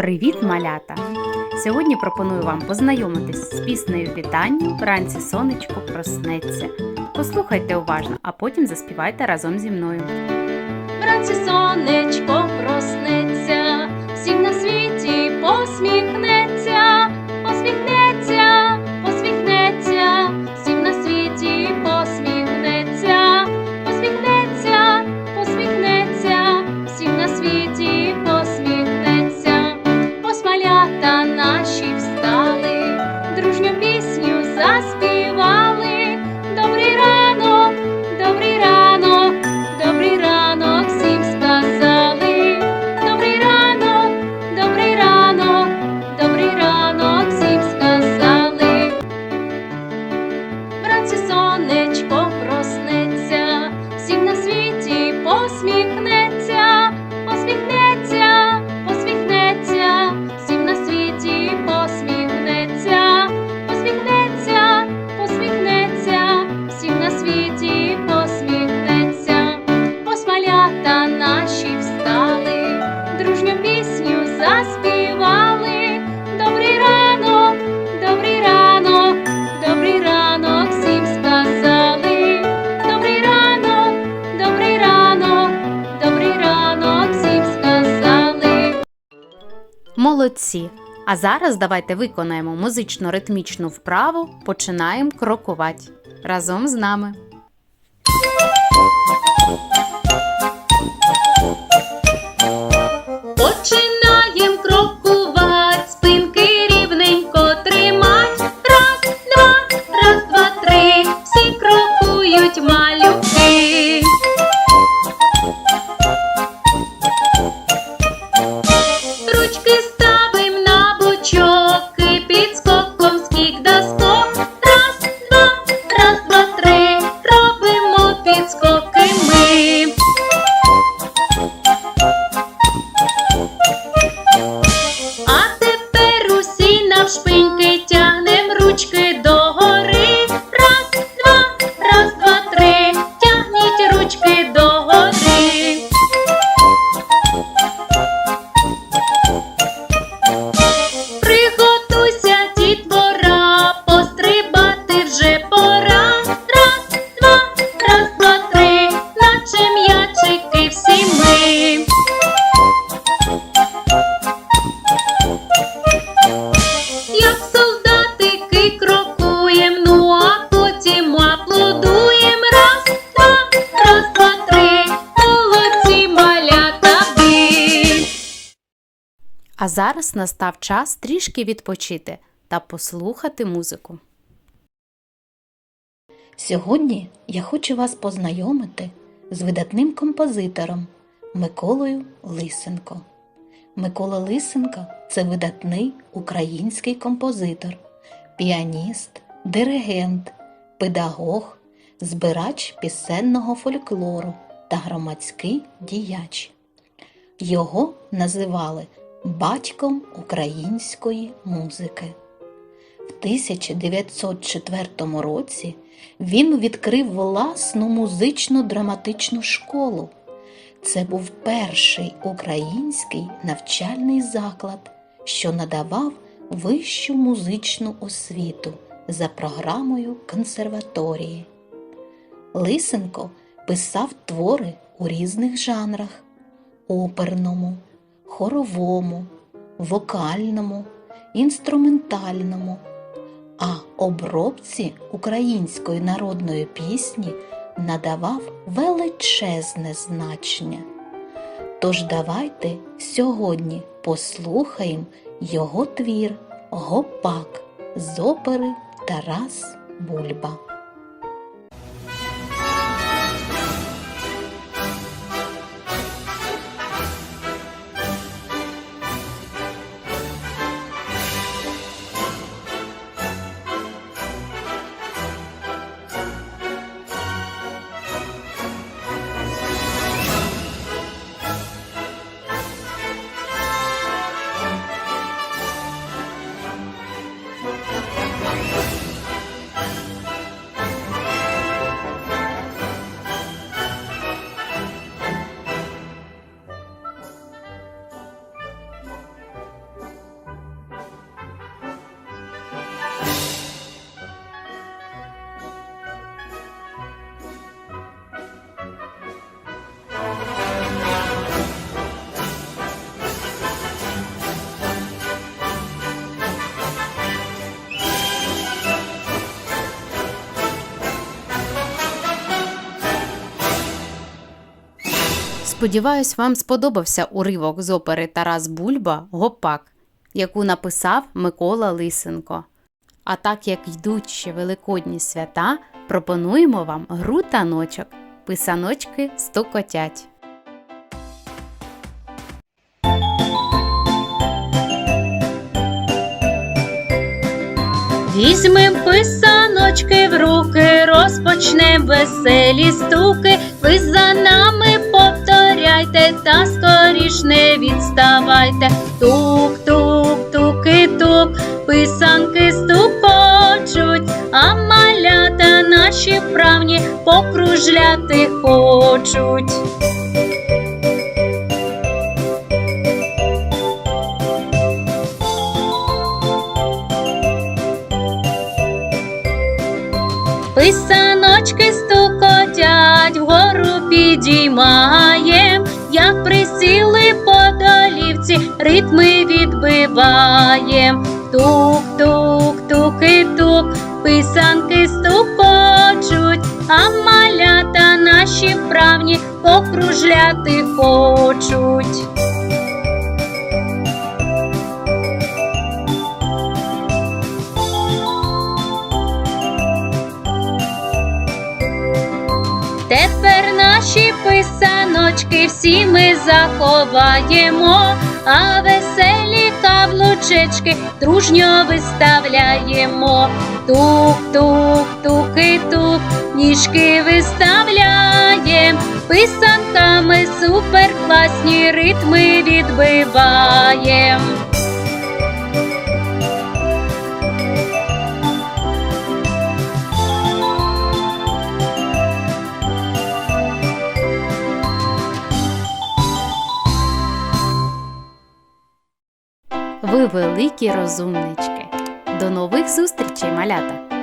Привіт, малята! Сьогодні пропоную вам познайомитись з піснею вітання Вранці сонечко проснеться. Послухайте уважно, а потім заспівайте разом зі мною. Вранці сонечко проснеться, Молодці! А зараз давайте виконаємо музично-ритмічну вправу Починаємо крокувати разом з нами. Починаєм must А зараз настав час трішки відпочити та послухати музику. Сьогодні я хочу вас познайомити з видатним композитором Миколою Лисенко. Микола Лисенко це видатний український композитор, піаніст, диригент, педагог, збирач пісенного фольклору та громадський діяч. Його називали батьком української музики. В 1904 році він відкрив власну музично драматичну школу. Це був перший український навчальний заклад, що надавав вищу музичну освіту за програмою консерваторії. Лисенко писав твори у різних жанрах оперному, хоровому, вокальному, інструментальному, а обробці української народної пісні надавав величезне значення. Тож давайте сьогодні послухаємо його твір Гопак з опери Тарас Бульба. Сподіваюсь, вам сподобався уривок з опери Тарас Бульба Гопак, яку написав Микола Лисенко. А так як йдуть ще великодні свята, пропонуємо вам гру таночок. Писаночки стукотять. Візьмем писаночки в руки, розпочнем веселі стуки. Ви за нами повторяйте та скоріш не відставайте. Тук, тук, туки, тук, писанки стукочуть, а малята наші вправні покружляти хочуть. Писаночки стукотять, вгору підіймаєм, ритми відбиваєм. Тук, тук, туки, тук, писанки стукочуть, а малята наші вправні покружляти хочуть. Наші писаночки всі ми заховаємо, а веселі каблучечки дружньо виставляємо. Тук, тук, ніжки виставляєм, писанками суперкласні ритми відбиваєм. Великі розумнички. До нових зустрічей, малята!